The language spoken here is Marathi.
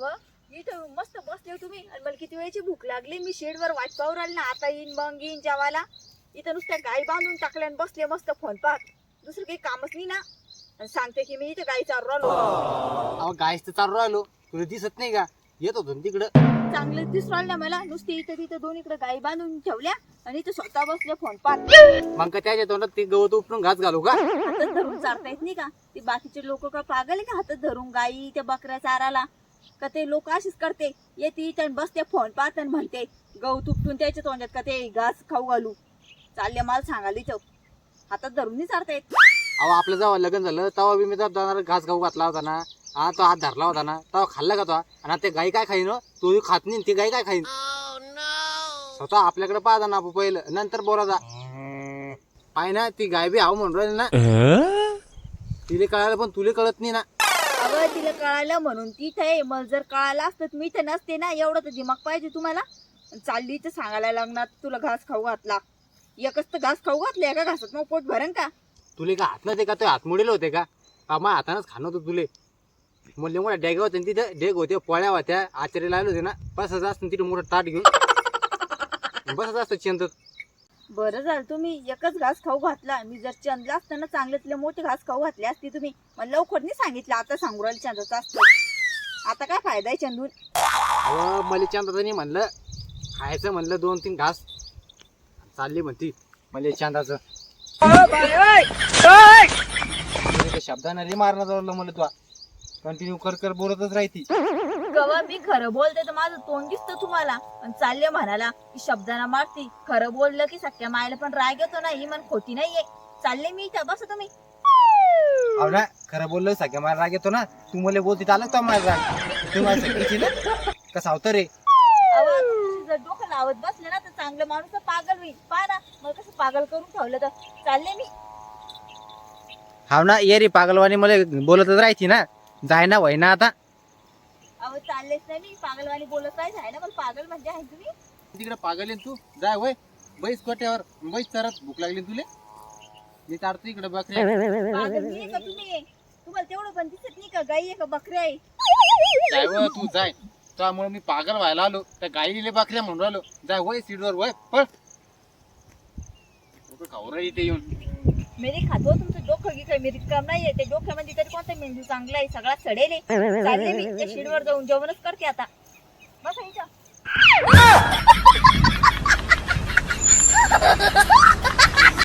मस्त बसले हो तुम्ही. आणि मला किती वेळची भूक लागली. मी शेडवर वाट पाहू राहिली ना. आता येईन मग येईन जेवायला. इथं नुसत्या गाय बांधून टाकल्या आणि बसले मस्त फोन पाहत. दुसरं काही कामच नाही ना. आणि सांगते की मी इथे गाई चालू राहिलो. अहो गायच तर चालू राहिलो. तुला दिसत नाही का? येत होतो ना तिकडं. चांगलं दिसू राहिलं ना मला. नुसते इथं तिथं दोन इकडे गाई बांधून ठेवल्या. आणि इथं स्वतः बसले फोन पाहत. मग का त्याच्या तोंडात ते गवत उपटून घास घालू का? हातात धरून चारता येत नाही का? ते बाकीचे लोक का पागल आहे का? हातात धरून गाई त्या बकऱ्या चाराला का ते लोक अशीच करते. येते इथं आणि बसते फोन पाहत आणि म्हणते गहू तुपटून त्याच्या तोंडात का ते घास खाऊ घालू. चालले मला सांगायला इथं. हातात धरून नाही चारता येत. अहो आपलं जेव्हा लग्न झालं तेव्हा बी मी दोनाला घास खाऊ घातला होता ना हा तो हात धरला होता ना तेव्हा खाल्ला का तो? आणि आता ते गाई काय खाईन हो? तो खात नाही ते गाई काय खाईन? स्वतः आपल्याकडे पाहता ना आपण पहिलं. नंतर बोलायचा पाय ना ती गाय बी हाव म्हणून राहिली ना. तिले कळालं पण तुले कळत नाही ना. अगं तिला कळालं म्हणून. तिथे मग जर कळालं असतं तर मी तर नसते ना. एवढं तर दिमाग पाहिजे तुम्हाला. चालली तर सांगायला लागणार तुला घास खाऊ घातला. एकच तर घास खाऊ घातले. एका घासात मग पोट भरण का? तुले का हात नव्हते का? ते हात मोडेल होते का? आम्हा हातानंच खाणं होतं तुले? म्हणले मोठ्या डेग होते. तिथे डेग होते पोळ्या होत्या. आचार्य लागले होते ना. बसच असतं तिथे मोठं ताट घेऊन. बसच असतं चंदत बरं झालं तुम्ही एकच घास खाऊ घातला. मी जर चंदला असताना चांगल्यातले मोठे घास खाऊ घातले असते तुम्ही मला लवकर नाही सांगितलं. आता सांगू राहिले चंदाचं असतं. आता काय फायदा आहे चंदून अहो मला चांदाचं म्हणलं. खायचं म्हणलं दोन तीन घास. चालली म्हणती मला चांदाचं. शब्दानं रे मारणं जवळ मला तुला. कंटिन्यू कर कर बोलतच राहती. कवा मी खरं बोलते तर माझं तोंड दिसतं तुम्हाला. आणि चालले म्हणाला की शब्दाना मारती. खरं बोललं की सख्या मायला पण राग येतो ना ही मन खोटी नाहीये. चालले मी इथं बस तुम्ही. अहो ना खरं बोललं सगळ्या मला राग येतो ना तू मला बोलती आलं का माझा. राग तू माझ्या सगळीची ना कसा होतं रे? अहो, जर डोकं लावत बसले ना तर चांगलं माणूस तर पागल होईल. पहा ना मला कसं पागल करून ठेवलं तर. चालले मी. हा ना ये रे पागलवाणी मला बोलतच राहायची ना. जाय ना वय ना आता. अहो चाललेच नाही मी. पागलवाणी बोलत नाही आहे ना मला पागल म्हणजे आहे तुम्ही? तिकडे पागल आहे तू? जाय वय. बैस कोट्यावर. बैस चरत. भूक लागली तुले? मी चारतो इकडे बकऱ्या. पागल मी आहे का तुम्ही? तुम्हाला तेवढं पण दिसत नाही का? गाई आहे का बकऱ्या आहे? जाय वय तू जाय. त्यामुळे मी पागल व्हायला आलो. त्या गाईले बकऱ्या म्हणून राहिलो. जाय वय सीटवर वय. पळ. खाऊ रे इथे येऊन. मेरी खातो तुमचं डोकं गिकं मेरी कम नाहीये ते डोक्यामध्ये तरी कोणता मेंदू चांगला आहे सगळा चढेल आहे. चालले मी त्या शिडवर जाऊन जेवणच करते आता बस इथं